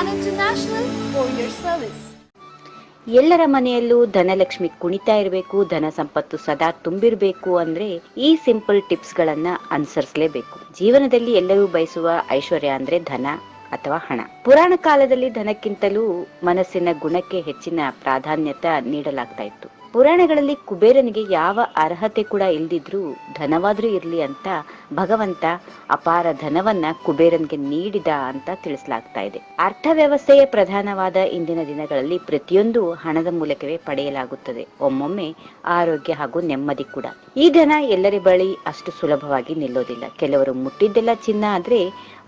an international courier service. ಎಲ್ಲರ ಮನೆಯಲ್ಲೂ ಧನಲಕ್ಷ್ಮಿ ಕುಣಿತಾ ಇರಬೇಕು, ಧನ ಸಂಪತ್ತು ಸದಾ ತುಂಬಿರಬೇಕು ಅಂದ್ರೆ ಈ ಸಿಂಪಲ್ ಟಿಪ್ಸ್ ಗಳನ್ನ ಅನುಸರಿಸಲೇಬೇಕು. ಜೀವನದಲ್ಲಿ ಎಲ್ಲರೂ ಬಯಸುವ ಐಶ್ವರ್ಯ ಅಂದ್ರೆ ಧನ ಅಥವಾ ಹಣ. ಪುರಾಣ ಕಾಲದಲ್ಲಿ ಧನಕ್ಕಿಂತಲೂ ಮನಸ್ಸಿನ ಗುಣಕ್ಕೆ ಹೆಚ್ಚಿನ ಪ್ರಾಧಾನ್ಯತೆ ನೀಡಲಾಗ್ತಾ ಇತ್ತು. ಪುರಾಣಗಳಲ್ಲಿ ಕುಬೇರನಿಗೆ ಯಾವ ಅರ್ಹತೆ ಕೂಡ ಇಲ್ದಿದ್ರೂ ಧನವಾದ್ರೂ ಇರಲಿ ಅಂತ ಭಗವಂತ ಅಪಾರ ಧನವನ್ನ ಕುಬೇರನ್ಗೆ ನೀಡಿದ ಅಂತ ತಿಳಿಸಲಾಗ್ತಾ ಇದೆ. ಅರ್ಥವ್ಯವಸ್ಥೆಯೇ ಪ್ರಧಾನವಾದ ಇಂದಿನ ದಿನಗಳಲ್ಲಿ ಪ್ರತಿಯೊಂದು ಹಣದ ಮೂಲಕವೇ ಪಡೆಯಲಾಗುತ್ತದೆ. ಒಮ್ಮೊಮ್ಮೆ ಆರೋಗ್ಯ ಹಾಗೂ ನೆಮ್ಮದಿ ಕೂಡ. ಈ ಧನ ಎಲ್ಲರ ಬಳಿ ಅಷ್ಟು ಸುಲಭವಾಗಿ ನಿಲ್ಲೋದಿಲ್ಲ. ಕೆಲವರು ಮುಟ್ಟಿದ್ದೆಲ್ಲ ಚಿನ್ನ ಆದ್ರೆ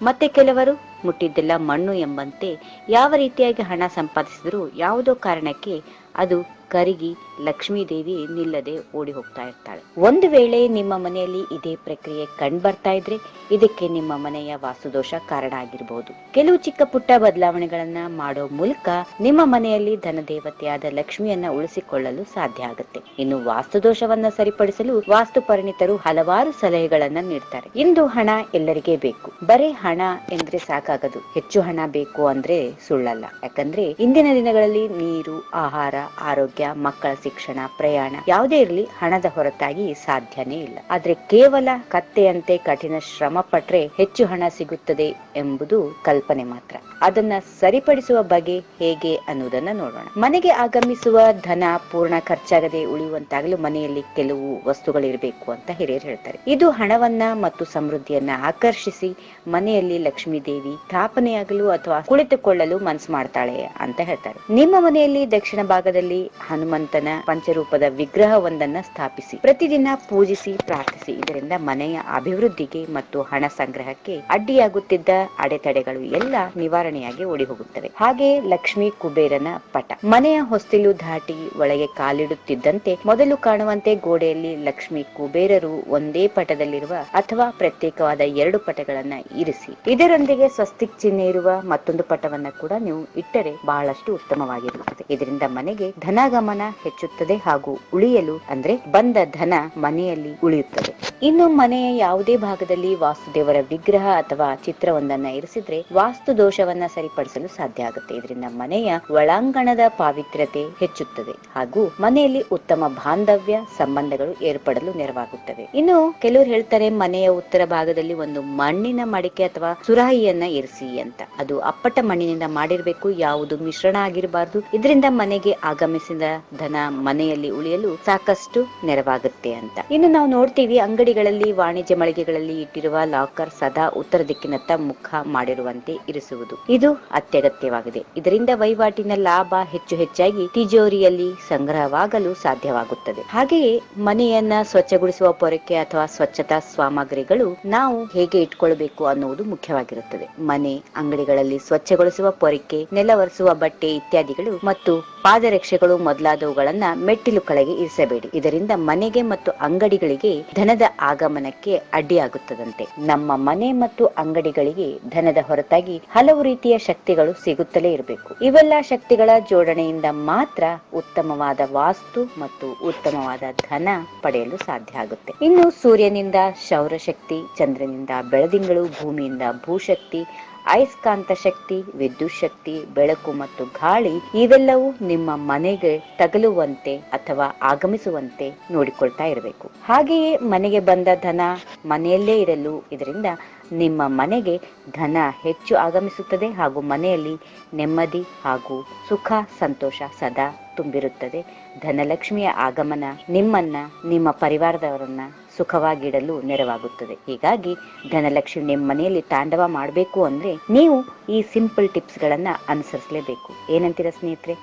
ಮತ್ತೆ ಕೆಲವರು ಮುಟ್ಟಿದ್ದೆಲ್ಲ ಮಣ್ಣು ಎಂಬಂತೆ ಯಾವ ರೀತಿಯಾಗಿ ಹಣ ಸಂಪಾದಿಸಿದರೂ ಯಾವುದೋ ಕಾರಣಕ್ಕೆ ಅದು ಕರಿಗಿ ಲಕ್ಷ್ಮೀ ದೇವಿ ನಿಲ್ಲದೆ ಓಡಿ ಹೋಗ್ತಾ ಇರ್ತಾಳೆ. ಒಂದು ವೇಳೆ ನಿಮ್ಮ ಮನೆಯಲ್ಲಿ ಇದೇ ಪ್ರಕ್ರಿಯೆ ಕಂಡು ಬರ್ತಾ ಇದ್ರೆ ಇದಕ್ಕೆ ನಿಮ್ಮ ಮನೆಯ ವಾಸುದೋಷ ಕಾರಣ ಆಗಿರಬಹುದು ಕೆಲವು ಚಿಕ್ಕ ಪುಟ್ಟ ಬದಲಾವಣೆಗಳನ್ನ ಮಾಡೋ ಮೂಲಕ ನಿಮ್ಮ ಮನೆಯಲ್ಲಿ ಧನ ದೇವತೆಯಾದ ಲಕ್ಷ್ಮಿಯನ್ನ ಉಳಿಸಿಕೊಳ್ಳಲು ಸಾಧ್ಯ ಆಗುತ್ತೆ. ಇನ್ನು ವಾಸ್ತುದೋಷವನ್ನ ಸರಿಪಡಿಸಲು ವಾಸ್ತು ಪರಿಣಿತರು ಹಲವಾರು ಸಲಹೆಗಳನ್ನ ನೀಡ್ತಾರೆ. ಇಂದು ಹಣ ಎಲ್ಲರಿಗೆ ಬೇಕು. ಬರೀ ಹಣ ಎಂದ್ರೆ ಸಾಕಾಗದು. ಹೆಚ್ಚು ಹಣ ಬೇಕು ಅಂದ್ರೆ ಸುಳ್ಳಲ್ಲ. ಯಾಕಂದ್ರೆ ಇಂದಿನ ದಿನಗಳಲ್ಲಿ ನೀರು, ಆಹಾರ, ಆರೋಗ್ಯ ಮಕ್ಕಳ ಶಿಕ್ಷಣ, ಪ್ರಯಾಣ ಯಾವುದೇ ಇರಲಿ ಹಣದ ಹೊರತಾಗಿ ಸಾಧ್ಯನೇ ಇಲ್ಲ. ಆದ್ರೆ ಕೇವಲ ಕತ್ತೆಯಂತೆ ಕಠಿಣ ಶ್ರಮ ಪಟ್ರೆ ಹೆಚ್ಚು ಹಣ ಸಿಗುತ್ತದೆ ಎಂಬುದು ಕಲ್ಪನೆ ಮಾತ್ರ. ಅದನ್ನ ಸರಿಪಡಿಸುವ ಬಗೆ ಹೇಗೆ ಅನ್ನೋದನ್ನ ನೋಡೋಣ. ಮನೆಗೆ ಆಗಮಿಸುವ ಧನ ಪೂರ್ಣ ಖರ್ಚಾಗದೆ ಉಳಿಯುವಂತಾಗಲು ಮನೆಯಲ್ಲಿ ಕೆಲವು ವಸ್ತುಗಳಿರಬೇಕು ಅಂತ ಹಿರಿಯರು ಹೇಳ್ತಾರೆ. ಇದು ಹಣವನ್ನ ಮತ್ತು ಸಮೃದ್ಧಿಯನ್ನ ಆಕರ್ಷಿಸಿ ಮನೆಯಲ್ಲಿ ಲಕ್ಷ್ಮೀ ದೇವಿ ಸ್ಥಾಪನೆಯಾಗಲು ಅಥವಾ ಕುಳಿತುಕೊಳ್ಳಲು ಮನಸ್ಸು ಮಾಡ್ತಾಳೆ ಅಂತ ಹೇಳ್ತಾರೆ. ನಿಮ್ಮ ಮನೆಯಲ್ಲಿ ದಕ್ಷಿಣ ಭಾಗದಲ್ಲಿ ಹನುಮಂತನ ಪಂಚರೂಪದ ವಿಗ್ರಹವೊಂದನ್ನ ಸ್ಥಾಪಿಸಿ, ಪ್ರತಿದಿನ ಪೂಜಿಸಿ, ಪ್ರಾರ್ಥಿಸಿ. ಇದರಿಂದ ಮನೆಯ ಅಭಿವೃದ್ಧಿಗೆ ಮತ್ತು ಹಣ ಸಂಗ್ರಹಕ್ಕೆ ಅಡ್ಡಿಯಾಗುತ್ತಿದ್ದ ಅಡೆತಡೆಗಳು ಎಲ್ಲ ನಿವಾರಣೆಯಾಗಿ ಓಡಿ ಹೋಗುತ್ತವೆ ಹಾಗೆ ಲಕ್ಷ್ಮಿ ಕುಬೇರನ ಪಟ. ಮನೆಯ ಹೊಸ್ತಿಲು ದಾಟಿ ಒಳಗೆ ಕಾಲಿಡುತ್ತಿದ್ದಂತೆ ಮೊದಲು ಕಾಣುವಂತೆ ಗೋಡೆಯಲ್ಲಿ ಲಕ್ಷ್ಮಿ ಕುಬೇರರು ಒಂದೇ ಪಟದಲ್ಲಿರುವ ಅಥವಾ ಪ್ರತ್ಯೇಕವಾದ ಎರಡು ಪಟಗಳನ್ನ ಇರಿಸಿ. ಇದರೊಂದಿಗೆ ಸ್ವಸ್ತಿಕ್ ಚಿಹ್ನೆ ಇರುವ ಮತ್ತೊಂದು ಪಟವನ್ನ ಕೂಡ ನೀವು ಇಟ್ಟರೆ ಬಹಳಷ್ಟು ಉತ್ತಮವಾಗಿರುತ್ತದೆ ಇದರಿಂದ ಮನೆಗೆ ಧನಗಮನ ಹೆಚ್ಚುತ್ತದೆ ಹಾಗೂ ಉಳಿಯಲು, ಅಂದ್ರೆ ಬಂದ ಧನ ಮನೆಯಲ್ಲಿ ಉಳಿಯುತ್ತದೆ. ಇನ್ನು ಮನೆಯ ಯಾವುದೇ ಭಾಗದಲ್ಲಿ ವಾಸುದೇವರ ವಿಗ್ರಹ ಅಥವಾ ಚಿತ್ರವೊಂದನ್ನ ಇರಿಸಿದ್ರೆ ವಾಸ್ತು ದೋಷವನ್ನ ಸರಿಪಡಿಸಲು ಸಾಧ್ಯ ಆಗುತ್ತೆ. ಇದರಿಂದ ಮನೆಯ ಒಳಾಂಗಣದ ಪಾವಿತ್ರ್ಯತೆ ಹೆಚ್ಚುತ್ತದೆ ಹಾಗೂ ಮನೆಯಲ್ಲಿ ಉತ್ತಮ ಬಾಂಧವ್ಯ, ಸಂಬಂಧಗಳು ಏರ್ಪಡಲು ನೆರವಾಗುತ್ತವೆ. ಇನ್ನು ಕೆಲವರು ಹೇಳ್ತಾರೆ, ಮನೆಯ ಉತ್ತರ ಭಾಗದಲ್ಲಿ ಒಂದು ಮಣ್ಣಿನ ಮಡಿಕೆ ಅಥವಾ ಸುರಾಯಿಯನ್ನ ಇರಿಸಿ ಅಂತ. ಅದು ಅಪ್ಪಟ ಮಣ್ಣಿನಿಂದ ಮಾಡಿರ್ಬೇಕು, ಯಾವುದು ಮಿಶ್ರಣ ಆಗಿರಬಾರದು. ಇದರಿಂದ ಮನೆಗೆ ಆಗಮಿಸಿದ ಧನ ಮನೆಯಲ್ಲಿ ಉಳಿಯಲು ಸಾಕಷ್ಟು ನೆರವಾಗುತ್ತೆ ಅಂತ. ಇನ್ನು ನಾವು ನೋಡ್ತೀವಿ, ಅಂಗಡಿಗಳಲ್ಲಿ, ವಾಣಿಜ್ಯ ಮಳಿಗೆಗಳಲ್ಲಿ ಇಟ್ಟಿರುವ ಲಾಕರ್ ಸದಾ ಉತ್ತರ ದಿಕ್ಕಿನತ್ತ ಮುಖ ಮಾಡಿರುವಂತೆ ಇರಿಸುವುದು. ಇದು ಅತ್ಯಗತ್ಯವಾಗಿದೆ. ಇದರಿಂದ ವಹಿವಾಟಿನ ಲಾಭ ಹೆಚ್ಚು ಹೆಚ್ಚಾಗಿ ತಿಜೋರಿಯಲ್ಲಿ ಸಂಗ್ರಹವಾಗಲು ಸಾಧ್ಯವಾಗುತ್ತದೆ. ಹಾಗೆಯೇ ಮನೆಯನ್ನ ಸ್ವಚ್ಛಗೊಳಿಸುವ ಪೊರಕೆ ಅಥವಾ ಸ್ವಚ್ಛತಾ ಸಾಮಗ್ರಿಗಳು ನಾವು ಹೇಗೆ ಇಟ್ಕೊಳ್ಬೇಕು ಅನ್ನುವುದು ಮುಖ್ಯವಾಗಿರುತ್ತದೆ. ಮನೆ, ಅಂಗಡಿಗಳಲ್ಲಿ ಸ್ವಚ್ಛಗೊಳಿಸುವ ಪೊರಕೆ, ನೆಲವರಿಸುವ ಬಟ್ಟೆ ಇತ್ಯಾದಿಗಳು ಮತ್ತು ಪಾದರಕ್ಷೆಗಳು ಮೊದಲಾದವುಗಳನ್ನ ಮೆಟ್ಟಿಲು ಕೆಳಗೆ ಇರಿಸಬೇಡಿ. ಇದರಿಂದ ಮನೆಗೆ ಮತ್ತು ಅಂಗಡಿಗಳಿಗೆ ಧನದ ಆಗಮನಕ್ಕೆ ಅಡ್ಡಿಯಾಗುತ್ತದಂತೆ. ನಮ್ಮ ಮನೆ ಮತ್ತು ಅಂಗಡಿಗಳಿಗೆ ಧನದ ಹೊರತಾಗಿ ಹಲವು ರೀತಿಯ ಶಕ್ತಿಗಳು ಸಿಗುತ್ತಲೇ ಇರಬೇಕು. ಇವೆಲ್ಲ ಶಕ್ತಿಗಳ ಜೋಡಣೆಯಿಂದ ಮಾತ್ರ ಉತ್ತಮವಾದ ವಾಸ್ತು ಮತ್ತು ಉತ್ತಮವಾದ ಧನ ಪಡೆಯಲು ಸಾಧ್ಯ ಆಗುತ್ತೆ. ಇನ್ನು ಸೂರ್ಯನಿಂದ ಶೌರಶಕ್ತಿ, ಚಂದ್ರನಿಂದ ಬೆಳದಿಂಗಳು, ಭೂಮಿಯಿಂದ ಭೂಶಕ್ತಿ ಅಯಸ್ಕಾಂತ ಶಕ್ತಿ, ವಿದ್ಯುತ್ ಶಕ್ತಿ, ಬೆಳಕು ಮತ್ತು ಗಾಳಿ ಇವೆಲ್ಲವೂ ನಿಮ್ಮ ಮನೆಗೆ ತಗಲುವಂತೆ ಅಥವಾ ಆಗಮಿಸುವಂತೆ ನೋಡಿಕೊಳ್ತಾ ಇರಬೇಕು. ಹಾಗೆಯೇ ಮನೆಗೆ ಬಂದ ಧನ ಮನೆಯಲ್ಲೇ ಇರಲು ಇದರಿಂದ ನಿಮ್ಮ ಮನೆಗೆ ಧನ ಹೆಚ್ಚು ಆಗಮಿಸುತ್ತದೆ ಹಾಗೂ ಮನೆಯಲ್ಲಿ ನೆಮ್ಮದಿ ಹಾಗೂ ಸುಖ ಸಂತೋಷ ಸದಾ ತುಂಬಿರುತ್ತದೆ. ಧನಲಕ್ಷ್ಮಿಯ ಆಗಮನ ನಿಮ್ಮನ್ನ, ನಿಮ್ಮ ಪರಿವಾರದವರನ್ನ ಸುಖವಾಗಿಡಲು ನೆರವಾಗುತ್ತದೆ. ಹೀಗಾಗಿ ಧನಲಕ್ಷ್ಮಿ ನಿಮ್ಮ ಮನೆಯಲ್ಲಿ ತಾಂಡವ ಮಾಡಬೇಕು ಅಂದ್ರೆ ನೀವು ಈ ಸಿಂಪಲ್ ಟಿಪ್ಸ್ ಗಳನ್ನ ಅನುಸರಿಸಲೇಬೇಕು. ಏನಂತೀರ ಸ್ನೇಹಿತರೆ?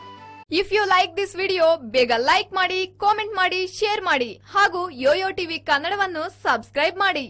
If you like this video ಬೇಗ ಲೈಕ್ ಮಾಡಿ ಕಾಮೆಂಟ್ ಮಾಡಿ ಶೇರ್ ಮಾಡಿ ಹಾಗೂ ಯೋಯೋ ಟಿವಿ ಕನ್ನಡವನ್ನು ಸಬ್ಸ್ಕ್ರೈಬ್ ಮಾಡಿ.